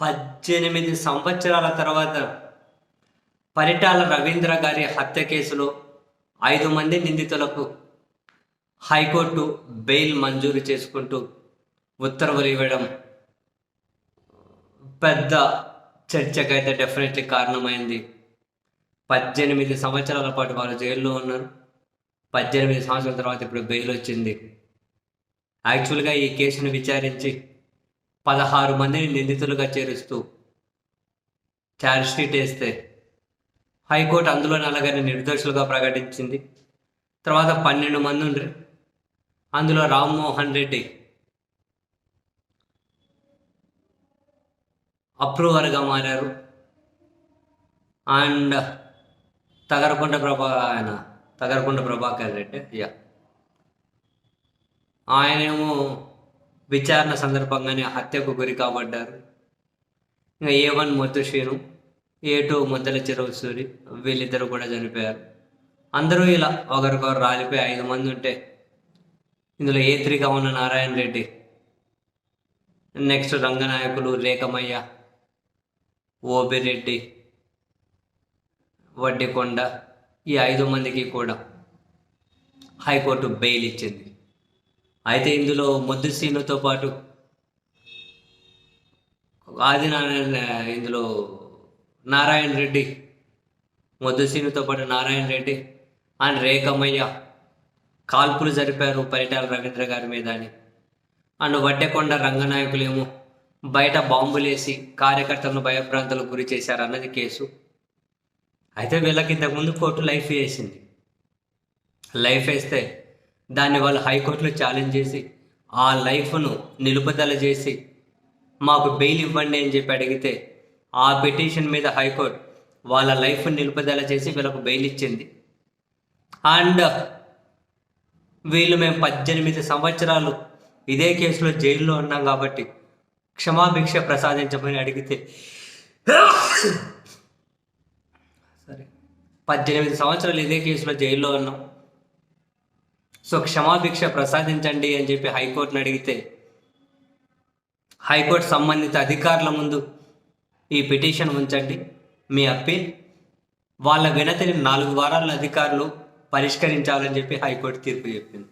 పద్దెనిమిది సంవత్సరాల తర్వాత పరిటాల రవీంద్ర గారి హత్య కేసులో ఐదు మంది నిందితులకు హైకోర్టు బెయిల్ మంజూరు చేసుకుంటూ ఉత్తర్వులు ఇవ్వడం పెద్ద చర్చకైతే డెఫినెట్లీ కారణమైంది. పద్దెనిమిది సంవత్సరాల పాటు వాళ్ళు జైల్లో ఉన్నారు. పద్దెనిమిది సంవత్సరాల తర్వాత ఇప్పుడు బెయిల్ వచ్చింది. యాక్చువల్గా ఈ కేసును విచారించి పదహారు మందిని నిందితులుగా చేరుస్తూ ఛార్జ్షీట్ వేస్తే హైకోర్టు అందులో నలుగురిని నిర్దోషులుగా ప్రకటించింది. తర్వాత పన్నెండు మంది ఉండ్రి. అందులో రామ్మోహన్ రెడ్డి అప్రూవర్గా మారారు. అండ్ తగరకొండ ప్రభా ఆయన తగరకొండ ప్రభాకర్ రెడ్డి యా ఆయనేమో విచారణ సందర్భంగానే హత్యకు గురి కాబడ్డారు. ఇంకా ఏ వన్ ముద్దుశ్రీను ఏ టూ ముద్దల చెరువు సూరి వీళ్ళిద్దరు కూడా చనిపోయారు. అందరూ ఇలా ఒకరికొకరు రాలిపోయి ఐదు మంది ఉంటే ఇందులో ఏ త్రీగా ఉన్న నారాయణ రెడ్డి నెక్స్ట్ రంగనాయకులు రేఖమయ్య ఓబిరెడ్డి వడ్డికొండ ఈ ఐదు మందికి కూడా హైకోర్టు బెయిల్ ఇచ్చింది. అయితే ఇందులో ముద్దు సీన్లతో పాటు ఆదినారాయణ ఇందులో నారాయణ రెడ్డి ముద్దు సీనుతో పాటు నారాయణ రెడ్డి అండ్ రేఖమయ్య కాల్పులు జరిపారు పరిటాల రవీంద్ర గారి మీద అని. అండ్ వడ్డెకొండ రంగనాయకులేమో బయట బాంబులేసి కార్యకర్తలను భయభ్రాంతులకు గురి చేశారు అన్నది కేసు. అయితే వీళ్ళకి ఇంతకుముందు కోర్టు లైఫ్ వేసింది. లైఫ్ వేస్తే దాన్ని వాళ్ళు హైకోర్టులో ఛాలెంజ్ చేసి ఆ లైఫ్ను నిలుపుదల చేసి మాకు బెయిల్ ఇవ్వండి అని చెప్పి అడిగితే ఆ పిటిషన్ మీద హైకోర్టు వాళ్ళ లైఫ్ నిలుపుదల చేసి వీళ్ళకు బెయిల్ ఇచ్చింది. అండ్ వీళ్ళు మేము పద్దెనిమిది సంవత్సరాలు ఇదే కేసులో జైల్లో ఉన్నాం కాబట్టి క్షమాభిక్ష ప్రసాదించమని అడిగితే సరే పద్దెనిమిది సంవత్సరాలు ఇదే కేసులో జైల్లో ఉన్నాం. సో క్షమాభిక్ష ప్రసాదించండి అని చెప్పి హైకోర్టును అడిగితే హైకోర్టు సంబంధిత అధికారుల ముందు ఈ పిటిషన్ ఉంచండి మీ అప్పీల్. వాళ్ళ వినతిని నాలుగు వారాల అధికారులు పరిష్కరించాలని చెప్పి హైకోర్టు తీర్పు చెప్పింది.